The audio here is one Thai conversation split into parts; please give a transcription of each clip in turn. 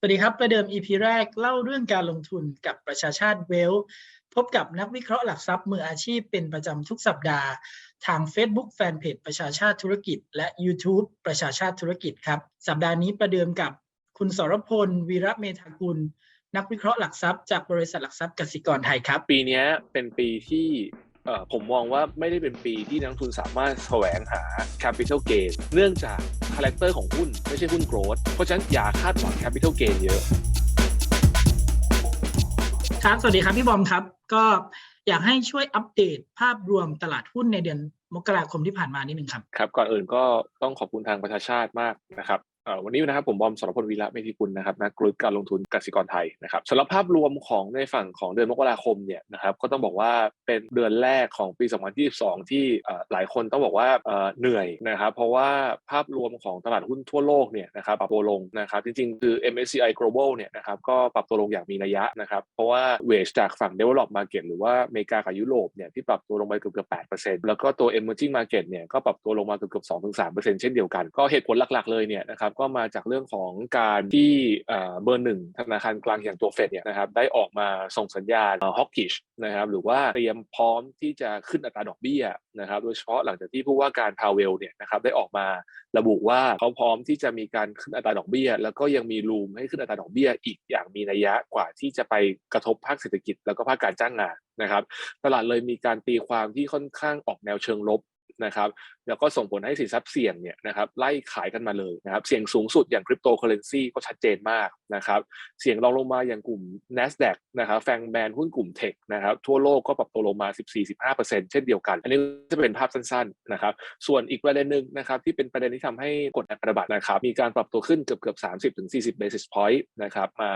สวัสดีครับ ประเดิม EP แรกเล่าเรื่องการลงทุนกับประชาชาติเวล พบกับนักวิเคราะห์หลักทรัพย์มืออาชีพเป็นประจำทุกสัปดาห์ ทาง Facebook Fanpage ประชาชาติธุรกิจ และ YouTube ประชาชาติธุรกิจครับ สัปดาห์นี้ประเดิมกับคุณสรพล วีระเมธากุล นักวิเคราะห์หลักทรัพย์จากบริษัทหลักทรัพย์กสิกรไทยครับ ปีนี้เป็นปีที่ผมมองว่าไม่ได้เป็นปีที่นักลงทุนสามารถแสวงหา capital gain เนื่องจากาแรคเตอร์ของหุ้นไม่ใช่หุ้น growth เพราะฉะนั้นอย่าคาดหวัง capital gain เยอะ ครับ สวัสดีครับพี่บอมครับ ก็อยากให้ช่วยอัปเดตภาพรวมตลาดหุ้นในเดือนมกราคมที่ผ่านมานิดนึงครับ ครับ ก่อนอื่นก็ต้องขอบคุณทางประชาชาติมากนะครับเอ่อ วันนี้นะครับผมบอมสรพลวีระเมธีกุลนะครับนักกลยุทธ์การลงทุนกสิกรไทยนะครับสำหรับภาพรวมของในฝั่งของเดือนมกราคมเนี่ยนะครับก็ต้องบอกว่าเป็นเดือนแรกของปี 2022 ที่เอ่หลายคนต้องบอกว่าเอ่อเหนื่อยนะครับเพราะว่าภาพรวมของตลาดหุ้นทั่วโลกเนี่ยนะครับปรับตัวลงนะครับจริงๆ คือ MSCI Global เนี่ยนะครับก็ปรับตัวลงอย่างมีนัยยะนะครับเพราะว่าเวชจากฝั่ง Develop Market หรือว่าอเมริกากับยุโรปเนี่ยที่ปรับตัวลงไปเกือบเกือบ8%แล้วก็ตัว Emerging Market เนี่ยก็ปรับตัวลงมาเกือบเกือบ2-3%เช่นเดียวกันก็เหตุผลหลักๆเลยเนี่ยนะครับก็มาจากเรื่องของการที่เบอร์หนึ่งธนาคารกลางอย่างตัวเฟดเนี่ยนะครับได้ออกมาส่งสัญญาณฮอกกิชนะครับหรือว่าเตรียมพร้อมที่จะขึ้นอัตราดอกเบี้ยนะครับโดยเฉพาะหลังจากที่ผู้ว่าการพาวเวลเนี่ยนะครับได้ออกมาระบุว่าเขาพร้อมที่จะมีการขึ้นอัตราดอกเบี้ย แล้วก็ยังมีรูมให้ขึ้นอัตราดอกเบี้ยอีกอย่างมีนัยยะกว่าที่จะไปกระทบภาคเศรษฐกิจ แล้วก็ภาคการจ้างงานนะครับ ตลาดเลยมีการตีความที่ค่อนข้างออกแนวเชิงลบนะครับ แล้วก็ส่งผลให้สินทรัพย์เสี่ยงเนี่ยนะครับไล่ขายกันมาเลยนะครับเสี่ยงสูงสุดอย่างคริปโตเคอเรนซีก็ชัดเจนมากนะครับเสี่ยงรองลงมาอย่างกลุ่ม NASDAQ นะครับแฟงแบนหุ้นกลุ่มเทคนะครับทั่วโลกก็ปรับตัวลงมา 14-15%เช่นเดียวกัน อันนี้จะเป็นภาพสั้นๆนะครับส่วนอีกประเด็นหนึ่งนะครับที่เป็นประเด็นที่ทำให้กดดันพันธบัตรนะครับมีการปรับตัวขึ้นเกือบเกือบ 30-40 basis point นะครับมา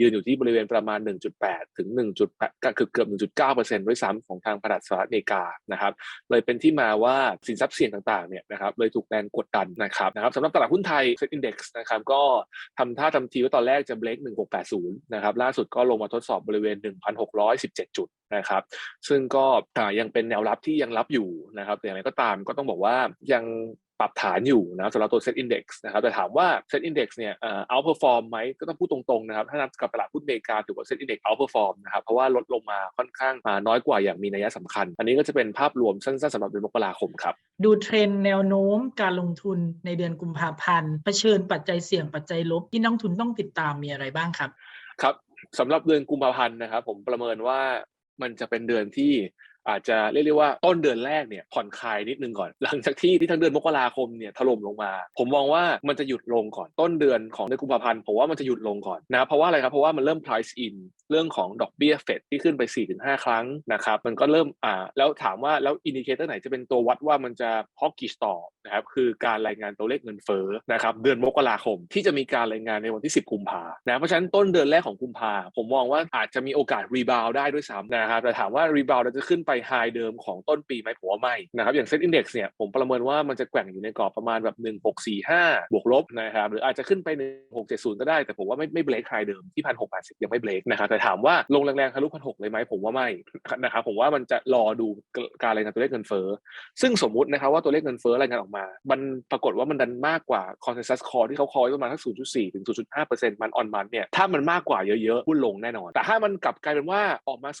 ยืนอยู่ที่บริเวณประมาณ 1.8 ถึง 1.8 เกือบเกือบ1.9%ด้วยซ้ำของทางตลาดสหรัฐอเมริกานะครับเลยเป็นที่มาว่าสินทรัพย์เสี่ยงต่างๆเนี่ยนะครับเลยถูกแรงกดดันนะครับนะครับสำหรับตลาดหุ้นไทยเซ็ตอินดี x นะครับก็ทำท่าทำทีว่าตอนแรกจะเบรก1680นะครับล่าสุดก็ลงมาทดสอบบริเวณ 1,617 จุดนะครับซึ่งก็ยังเป็นแนวรับที่ยังรับอยู่นะครับแต่อย่างไรก็ตามก็ต้องบอกว่ายัง รับฐานอยู่นะสำหรับตัว Set Index นะครับแต่ถามว่า Set Index เนี่ยเอ่อ outperform ไหมก็ต้องพูดตรงๆนะครับถ้านับกับตลาดหุ้นอเมริกาถือว่า Set Index outperform นะครับเพราะว่าลดลงมาค่อนข้างมาน้อยกว่าอย่างมีนัยสำคัญ อันนี้ก็จะเป็นภาพรวมสั้นๆสำหรับเดือนมกราคมครับดูเทรนด์แนวโน้มการลงทุนในเดือนกุมภาพันธ์เผชิญปัจจัยเสี่ยงปัจจัยลบที่นักลงทุนต้องติดตามมีอะไรบ้างครับครับสำหรับเดือนกุมภาพันธ์นะครับผมประเมินว่ามันจะเป็นเดือนที่ อาจจะเรียกได้ว่าต้นเดือนแรกเนี่ยผ่อนคลายนิดนึงก่อน หลังจากที่ที่ทั้งเดือนมกราคมเนี่ยถล่มลงมา ผมมองว่ามันจะหยุดลงก่อนต้นเดือนของเดือนกุมภาพันธ์ผมว่ามันจะหยุดลงก่อนนะเพราะว่าอะไรครับเพราะว่ามันเริ่ม price in เรื่องของดอกเบี้ยเฟดที่ขึ้นไป 4-5 ครั้งนะครับมันก็เริ่มอ่าแล้วถามว่าแล้วอินดิเคเตอร์ไหนจะเป็นตัววัดว่ามันจะฮอกกิชต่อนะครับคือการรายงานตัวเลขเงินเฟ้อนะครับเดือนมกราคมที่จะมีการรายงานในวันที่ 10 กุมภานะเพราะฉะนั้นต้นเดือนแรกของกุมภาผมมองว่าอาจจะมีโอกาสรีบาวได้ด้วยซ้ำนะครับแต่ถามว่ารีบาวเราจะขึ้นไปไฮเดิมของต้นปีไหมผมว่าไม่นะครับอย่างเซ็ตอินดี x เนี่ยผมประเมินว่ามันจะแกว่งอยู่ในกรอบประมาณแบบ 1645 บวกลบนะครับหรืออาจจะขึ้นไป 1670 ก็ได้ แต่ผมว่าไม่ไม่เบรกไฮเดิมที่1680ยังไม่เบรกนะครับแต่ถามว่าลงแรงๆทะลุ1,600เลยไหมผมว่าไม่นะครับผมว่ามันจะรอดูการรายงานตัวเลขเงินเฟ้อซึ่งสมมุตินะครับว่าตัวเลขเงินเฟ้อรายงานออกมา มันปรากฏว่ามันดันมากกว่า consensus call ที่เขาคอยประมาณสัก0.4ถึง0.5%มันออนมันเนี่ยถ้ามันมากกว่าเยอะๆหุ้นลงแน่นอน แต่ถ้ามันกลับกลายเป็นว่าออกมา 0.1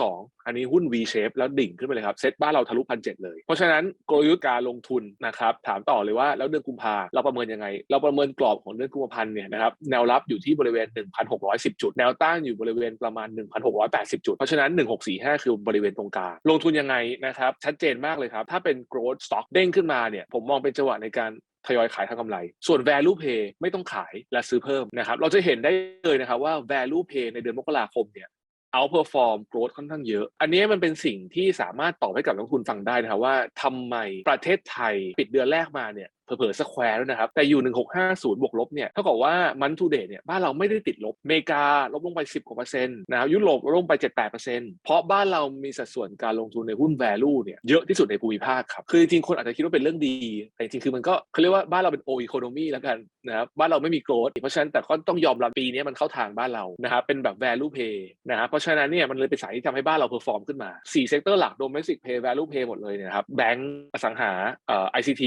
0.2 อันนี้หุ้น V shape แล้วดิ่งขึ้นไปเลยครับเซ็ตบ้านเราทะลุพันเเลย เพราะฉะนั้นกลยุทธ์การลงทุนนะครับถามต่อเลยว่าแล้วเดือนกุมภาเราประเมินยังไง เราประเมินกรอบของเดือนกุมภาพันธ์เนี่ยนะครับแนวรับอยู่ที่บริเวณ 1,610 จุด แนวต้านอยู่บริเวณประมาณ 1,680 จุด เพราะฉะนั้น 1645 คือบริเวณตรงกลางลงทุนยังไงนะครับชัดเจนมากเลยครับถ้าเป็น growth stock เด้งขึ้นมาเนี่ยผมมองเป็นจังหวะในการทยอยขายทางกำไร ส่วน value pay ไม่ต้องขายและซื้อเพิ่มนะครับ เราจะเห็นได้เลยนะครับว่า value pay ในเดือนมกราคมเนี่ย เอาเพอร์ฟอร์มโกรธค่อนข้างเยอะ อันนี้มันเป็นสิ่งที่สามารถตอบให้กับนักทุนฟังได้นะครับว่าทำไมประเทศไทยปิดเดือนแรกมาเนี่ย เผลอๆสแควร์ด้วยนะครับ แต่อยู่ 1650 บวกลบเนี่ยเท่ากับว่ามันทูเดย์เนี่ยบ้านเราไม่ได้ติดลบอเมริกาลบลงไป 10กว่าเปอร์เซ็นต์นะครับยุโรปลดลงไป 7-8เปอร์เซ็นต์เพราะบ้านเรามีสัดส่วนการลงทุนในหุ้น value เนี่ยเยอะที่สุดในภูมิภาคครับคือจริงๆคนอาจจะคิดว่าเป็นเรื่องดี แต่จริงๆคือมันก็เขาเรียกว่าบ้านเราเป็น o economy แล้วกันนะครับบ้านเราไม่มี growth เพราะฉะนั้นแต่ก็ต้องยอมรับปีนี้มันเข้าทางบ้านเรานะครับเป็นแบบ value pay นะครับเพราะฉะนั้นเนี่ยมันเลยเป็นสายที่ทำให้บ้านเรา perform ขึ้นมา4 sector หลัก domestic pay value pay หมดเลยเนี่ยนะครับแบงก์อสังหาเอ่อ ICT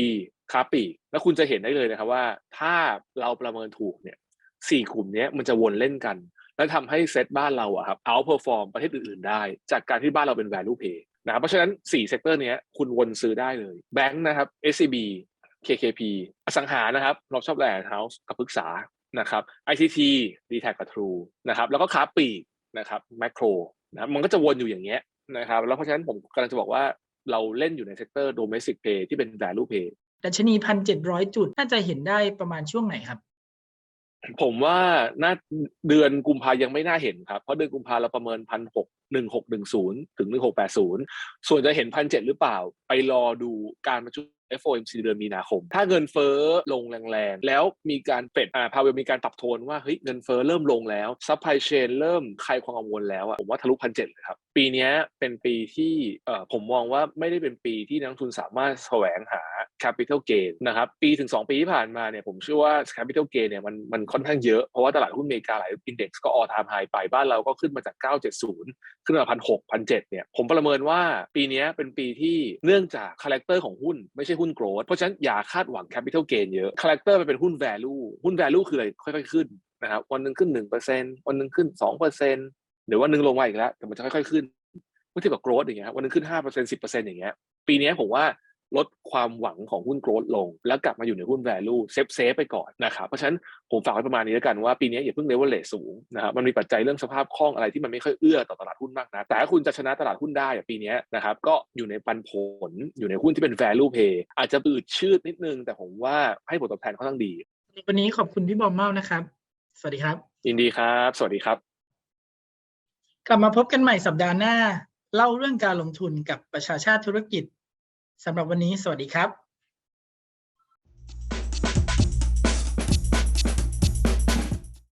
ค้าปลีกแล้วคุณจะเห็นได้เลยนะครับว่า ถ้าเราประเมินถูกเนี่ยสี่กลุ่มนี้มันจะวนเล่นกัน แล้วทำให้เซตบ้านเราอะครับ outperform ประเทศอื่นๆได้ จากการที่บ้านเราเป็น value pay นะครับเพราะฉะนั้น4เซกเตอร์เนี้ยคุณวนซื้อได้เลยแบงค์นะครับ SCB KKP อสังหานะครับเราชอบแลนด์เฮาส์กับปรึกษานะครับ ICT d t แทกับ True นะครับแล้วก็ค้าปลีกนะครับแมคโครนะครับมันก็จะวนอยู่อย่างเงี้ยนะครับแล้วเพราะฉะนั้นผมกำลังจะบอกว่าเราเล่นอยู่ในเซกเตอร์ domestic pay ที่เป็น value pay ดัชนีพันเจ็ดร้อยจุด น่าจะเห็นได้ประมาณช่วงไหนครับ ผมว่าน่าเดือนกุมภายังไม่น่าเห็นครับ เพราะเดือนกุมภาเราประเมินพันหกหนึ่งหกหนึ่งศูนย์ถึงหนึ่งหกแปดศูนย์ส่วนจะเห็นพันเจ็ดหรือเปล่า ไปรอดูการประชุม FOMC เดือนมีนาคม ถ้าเงินเฟ้อลงแรงๆ แล้วมีการเฟดอ่าพาเวลมีการปรับโทนว่าเฮ้ยเงินเฟ้อเริ่มลงแล้วซัพพลายเชนเริ่มคลายความกังวลแล้วอะผมว่าทะลุพันเจ็ดเลยครับ ปีนี้เป็นปีที่ผมมองว่าไม่ได้เป็นปีที่นักทุนสามารถแสวงหา capital gain นะครับปีถึง 2 ปีที่ผ่านมาเนี่ยผมเชื่อว่า capital gain เนี่ยมันมันค่อนข้างเยอะ เพราะว่าตลาดหุ้นอเมริกาหลาย index ก็ all time high ไปบ้านเราก็ขึ้นมาจาก 970 ขึ้นมาพันหกพันเจ็ดเนี่ยผมประเมินว่าปีนี้เป็นปีที่เนื่องจากคาแรคเตอร์ของหุ้นไม่ใช่หุ้น growth เพราะฉะนั้นอย่าคาดหวัง capital gain เยอะคาแรคเตอร์มันเป็นหุ้น value หุ้น value คืออะไรค่อยๆขึ้นนะครับวันหนึ่งขึ้น 1%วันหนึ่งขึ้น 2% หรือวันหนึ่งลงมาอีกแล้วแต่มันจะค่อยๆขึ้นเมื่อเทียบกับ growth อย่างเงี้ยวันหนึงขึ้น5% 10%อย่างเงี้ยปีเนี้ยผมว่าลดความหวังของหุ้น growth ลง แล้วกลับมาอยู่ในหุ้น value เซฟเซฟไปก่อนนะครับเพราะฉะนั้นผมฝากไว้ประมาณนี้แล้วกันว่าปีนี้อย่าเพิ่ง leverage สูงนะครับมันมีปัจจัยเรื่องสภาพคล่องอะไรที่มันไม่ค่อยเอื้อต่อตลาดหุ้นมากนะแต่ถ้าคุณจะชนะตลาดหุ้นได้อะปีนี้นะครับก็อยู่ในปันผลอยู่ในหุ้นที่เป็น value pay อาจจะบืดชืดนิดนึง แต่ผมว่าให้ผลตอบแทนค่อนข้างดี วันนี้ขอบคุณพี่บอมเมานะครับ สวัสดีครับยินดีครับ สวัสดีครับ กลับมาพบกันใหม่สัปดาห์หน้า เล่าเรื่องการลงทุนกับประชาชาติธุรกิจสำหรับวันนี้สวัสดีครับ